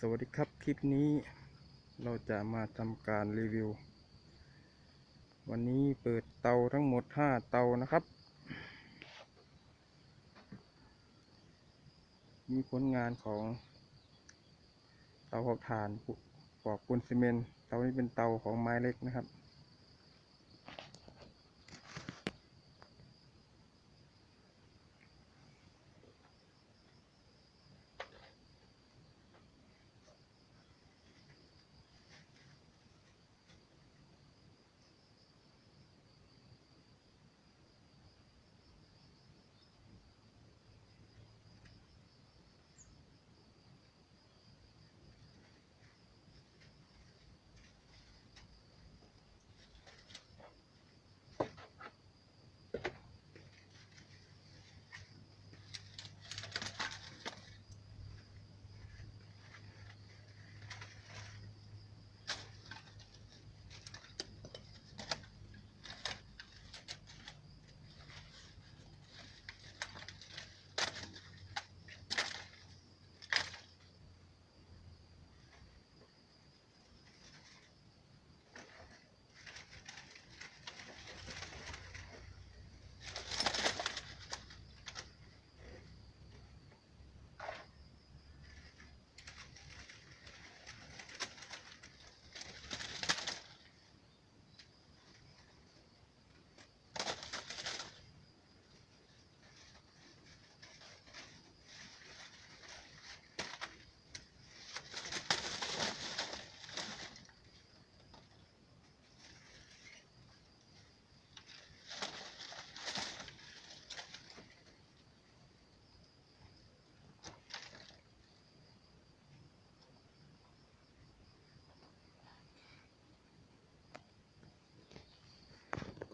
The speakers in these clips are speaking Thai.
สวัสดีครับคลิปนี้เราจะมาทำการรีวิว วันนี้เปิดเตาทั้งหมด 5 เตานะครับ มีผลงานของเตาเผาถ่านปุปอกปูนซีเมนต์เตานี้เป็นเตาของไม้เล็กนะครับ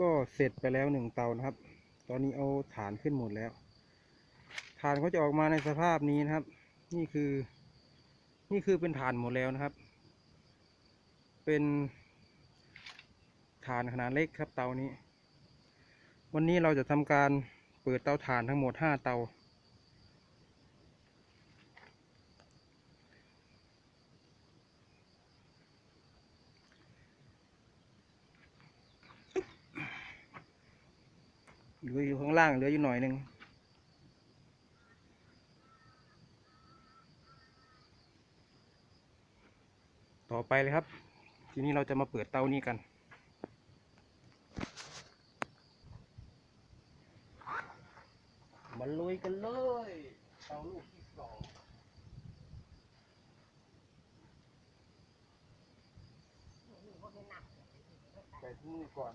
ก็เสร็จไปแล้วหนึ่งเตานะครับ ตอนนี้เอาฐานขึ้นหมดแล้ว ฐานเขาจะออกมาในสภาพนี้นะครับ นี่คือ นี่คือเป็นฐานหมดแล้วนะครับ เป็นฐานขนาดเล็กครับเตานี้ วันนี้เราจะทำการเปิดเตาฐานทั้งหมดห้าเตา เหลืออยู่ข้างล่างเหลืออยู่หน่อยหนึ่งต่อไปเลยครับ ทีนี้เราจะมาเปิดเตานี้กัน มาลุยกันเลยเตาลูกที่สองใส่ถุงมือก่อน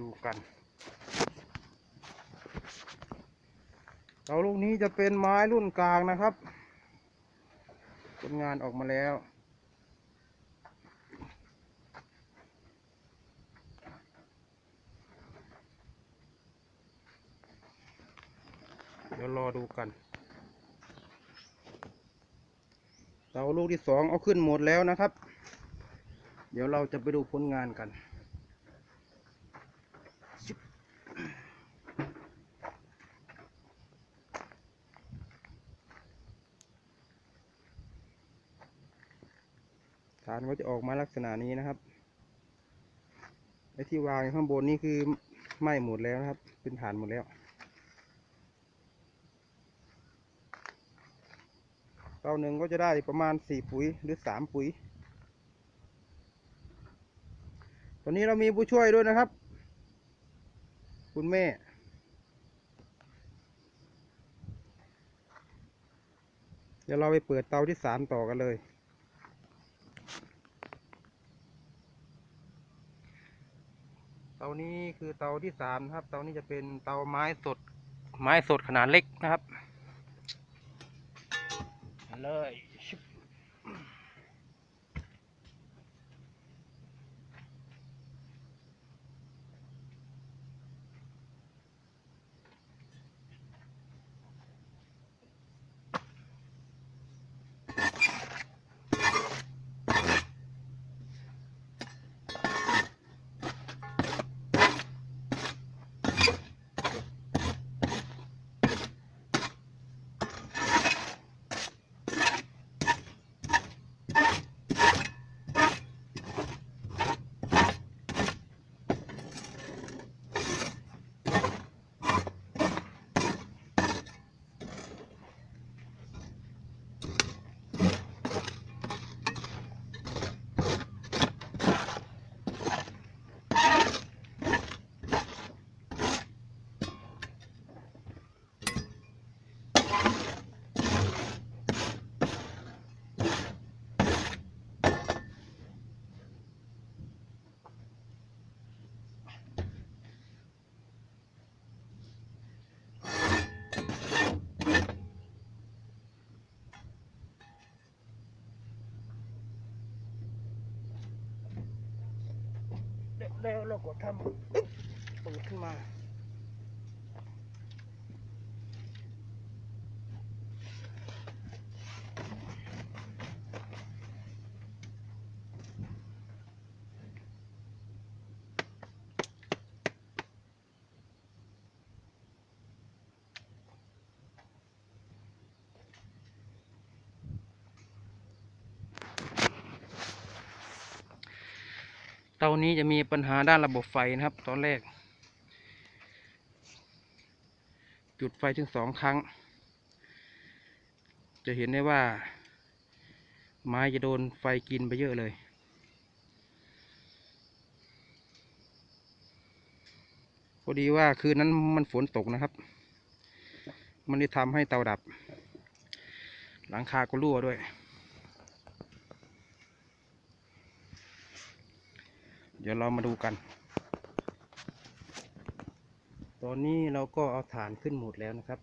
ดูกัน เตาลูกนี้จะเป็นไม้รุ่นกลางนะครับ ผลงานออกมาแล้วเดี๋ยวรอดูกัน เตาลูกที่สองเอาขึ้นหมดแล้วนะครับ เดี๋ยวเราจะไปดูผลงานกันานก็จะออกมาลักษณะนี้นะครับไอ้ที่วางข้างบนนี่คือไหม้หมดแล้วนะครับ เป็นฐานหมดแล้ว เตาหนึ่งก็จะได้ประมาณสี่ปุ๋ยหรือสามปุ๋ย ตอนนี้เรามีผู้ช่วยด้วยนะครับ คุณแม่เดี๋ยวเราไปเปิดเตาที่สามต่อกันเลย เตานี้คือเตาที่สามนะครับ เตานี้จะเป็นเตาไม้สด ไม้สดขนาดเล็กนะครับเลยชึบ แล้วเราก็ทำปึ๊บเปิดขึ้นมาานี้จะมีปัญหาด้านระบบไฟนะครับ ตอนแรก จุดไฟถึงสองครั้ง จะเห็นได้ว่า ไม้จะโดนไฟกินไปเยอะเลยพอดีว่าคืนนั้นมันฝนตกนะครับ มันได้ทำให้เตาดับ หลังคาก็รั่วด้วย เดี๋ยวเรามาดูกัน ตอนนี้เราก็เอาฐานขึ้นหมดแล้วนะครับ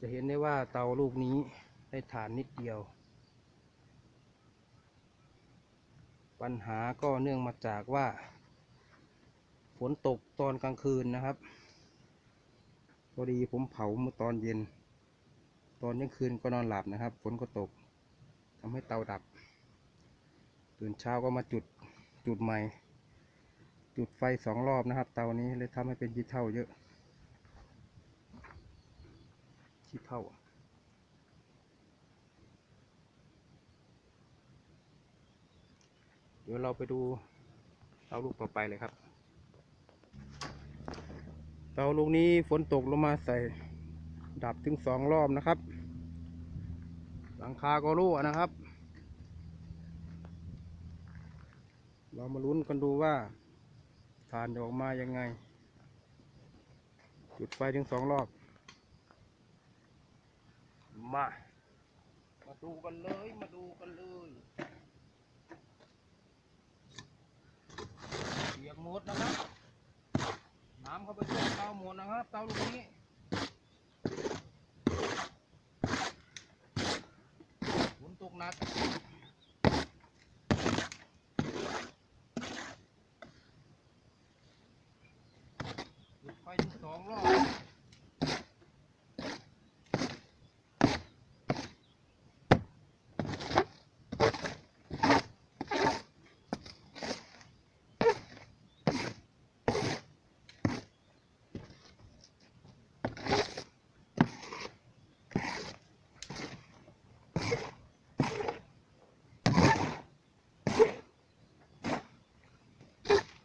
จะเห็นได้ว่าเตาลูกนี้ได้ฐานนิดเดียว ปัญหาก็เนื่องมาจากว่า ฝนตกตอนกลางคืนนะครับพอดีผมเผาเมื่อตอนเย็น ตอนกลางคืนก็นอนหลับนะครับ ฝนก็ตกทำให้เตาดับ ตื่นเช้าก็มาจุด จุดใหม่ จุดไฟสองรอบนะครับ เตานี้เลยทำให้เป็นขี้เท่าเยอะขี้เท่าเดี๋ยวเราไปดูเตาลูกต่อไปเลยครับ เตาลูกนี้ฝนตกลงมาใส่ดับถึงสองรอบนะครับ หลังคาก็รั่วนะครับ เรามาลุ้นกันดูว่าฐานจะออกมายังไง จุดไฟถึงสองรอบ มา มาดูกันเลย มาดูกันเลยเปียกหมดนะครับ น้ำเข้าไปท่วมเตาหมดนะครับ เตาลูกนี้หนักจุดไฟถึงสองรอบ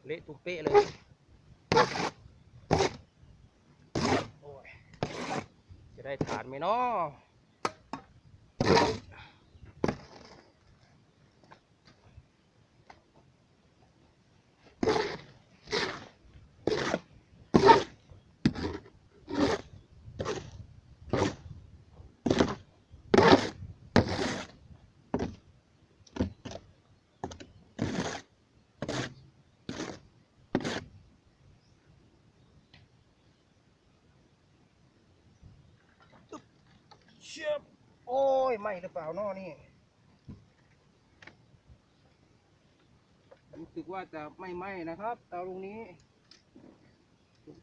เละตุกเป๊ะเลย โอ้ย จะ ได้ฐานไหมเนาะ เชื่อมโอ้ยไหมหรือเปล่านาะนี่รู้สึกว่าจะไม่ไหมนะครับเตาตรงนี้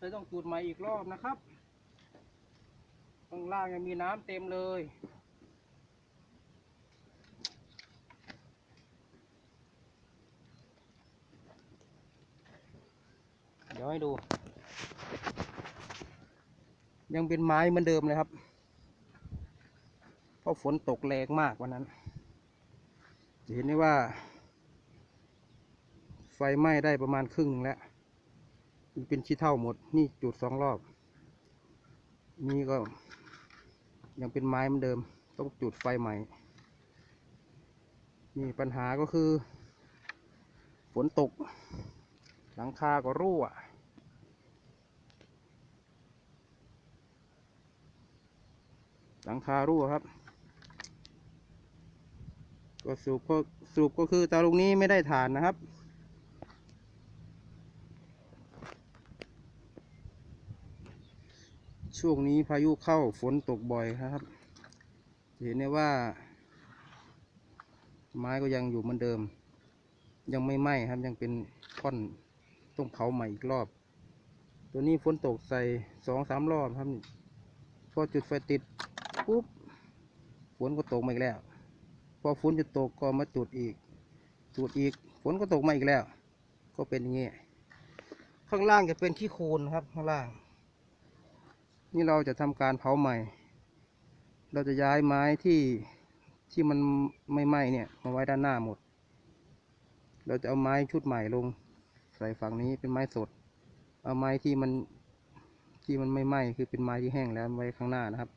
จะต้องจูดใหม่อีกรอบนะครับข้างล่างยังมีน้ำเต็มเลยเดี๋ยวให้ดู ยังเป็นไม้เหมือนเดิมเลยครับ ราะฝนตกแรงมากวันนั้นเห็นได้ว่า ไฟไหม้ได้ประมาณครึ่งหนึ่งแล้วมันเป็นชี้เท่าหมด นี่จุดสองรอบ นี่ก็ ยังเป็นไม้เหมือนเดิม ต้องจุดไฟใหม่ นี่ปัญหาก็คือ ฝนตก หลังคาก็รั่วหลังคารั่วครับ ก็สรุปก็สรุปก็คือเตาลูกนี้ไม่ได้ฐานนะครับ ช่วงนี้พายุเข้าฝนตกบ่อยครับ เห็นได้ว่า ไม้ก็ยังอยู่เหมือนเดิม ยังไม่ไหม้ครับยังเป็นท่อนต้องเผาใหม่อีกรอบ ตัวนี้ฝนตกใส่สองสามรอบครับพอจุดไฟติดปุ๊บฝนก็ตกมาอีกแล้ว พอฝนจะตกก็มาจุดอีก จุดอีกฝนก็ตกมาอีกแล้ว ก็เป็นอย่างนี้ข้างล่างจะเป็นขี้โคลนครับข้างล่าง นี่เราจะทำการเผาใหม่ เราจะย้ายไม้ที่ที่มันไม่ไหม้เนี่ยมาไว้ด้านหน้าหมด เราจะเอาไม้ชุดใหม่ลง ใส่ฝั่งนี้เป็นไม้สด เอาไม้ที่มันที่มันไม่ไหม้คือเป็นไม้ที่แห้งแล้วไว้ข้างหน้านะครับ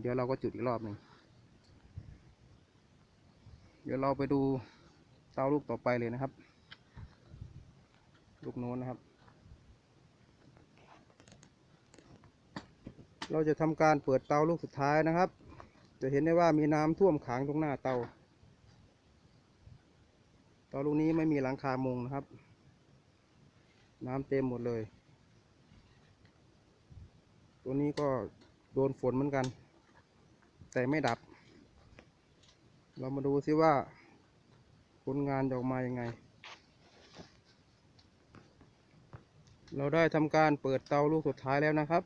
เดี๋ยวเราก็จุดอีกรอบหนึ่ง เดี๋ยวเราไปดูเตาลูกต่อไปเลยนะครับ ลูกโน้นนะครับ เราจะทำการเปิดเตาลูกสุดท้ายนะครับ จะเห็นได้ว่ามีน้ำท่วมขังตรงหน้าเตา เตาลูกนี้ไม่มีหลังคามุงนะครับ น้ำเต็มหมดเลย ตัวนี้ก็โดนฝนเหมือนกัน แต่ไม่ดับ เรามาดูซิว่า ผลงานจะออกมายังไง เราได้ทำการเปิดเตาลูกสุดท้ายแล้วนะครับ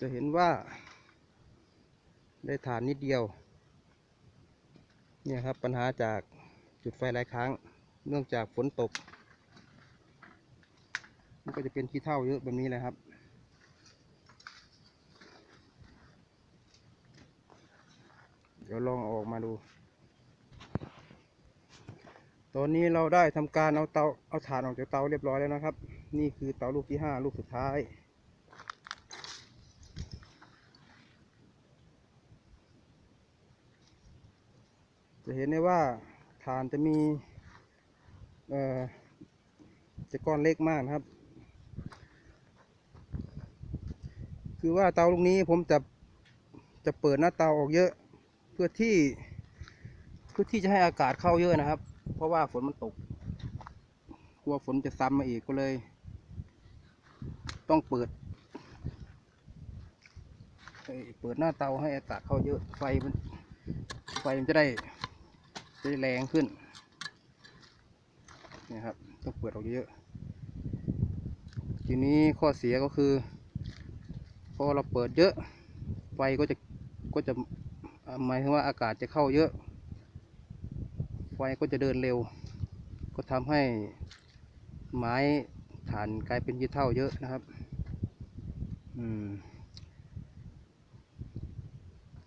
จะเห็นว่า ได้ฐานนิดเดียว เนี่ยครับปัญหาจากจุดไฟหลายครั้ง เนื่องจากฝนตก มันก็จะเป็นขี้เท่าเยอะแบบนี้เลยครับ เดี๋ยวลองออกมาดู ตอนนี้เราได้ทำการเอาเตาเอาถ่านออกจากเตาเรียบร้อยแล้วนะครับ นี่คือเตาลูกที่ห้าลูกสุดท้ายจะเห็นได้ว่าฐานจะมีเอ่อจะก้อนเล็กมากนะครับ คือว่าเตาลูกนี้ผมจะจะเปิดหน้าเตาออกเยอะ เพื่อที่เพื่อที่จะให้อากาศเข้าเยอะนะครับ เพราะว่าฝนมันตกกลัวฝนจะซ้ำมาอีกก็เลย ต้องเปิดเปิดหน้าเตาให้อากาศเข้าเยอะไฟมันไฟมันจะได้จะได้แรงขึ้นนี่ครับต้องเปิดออกเยอะทีนี้ข้อเสียก็คือพอเราเปิดเยอะไฟก็จะก็จะ หมายถึงว่าอากาศจะเข้าเยอะ ไฟก็จะเดินเร็ว ก็ทำให้ไม้ฐานกลายเป็นยีเท่าเยอะนะครับ อืม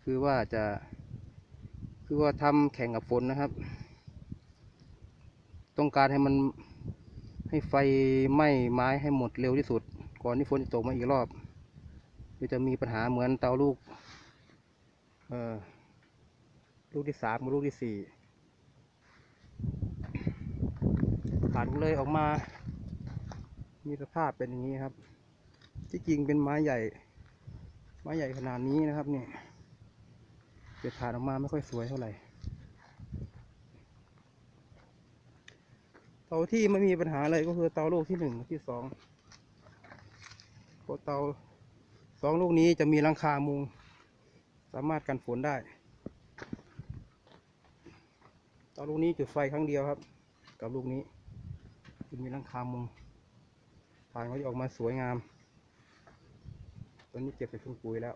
คือว่าจะ คือว่าทำแข่งกับฝนนะครับ ต้องการให้มันให้ไฟไหม้ไม้ให้หมดเร็วที่สุด ก่อนที่ฝนจะตกมาอีกรอบเดี๋ยวจะมีปัญหาเหมือนเตาลูก เอ่อ ลูกที่สามกับลูกที่สี่ฐานเลยออกมา มีสภาพเป็นอย่างนี้ครับ ที่จริงเป็นไม้ใหญ่ ไม้ใหญ่ขนาดนี้นะครับเนี่ยเกิดฐานออกมาไม่ค่อยสวยเท่าไหร่เตาที่ไม่มีปัญหาเลยก็คือเตาลูกที่หนึ่งที่สองเพราะเตาสองลูกนี้จะมีหลังคามุง สามารถกันฝนได้ ตอนลูกนี้จุดไฟครั้งเดียวครับ กับลูกนี้คือมีรังคามุงฐานเขาจะออกมาสวยงาม ตอนนี้เก็บใส่ถุงปุ๋ยแล้ว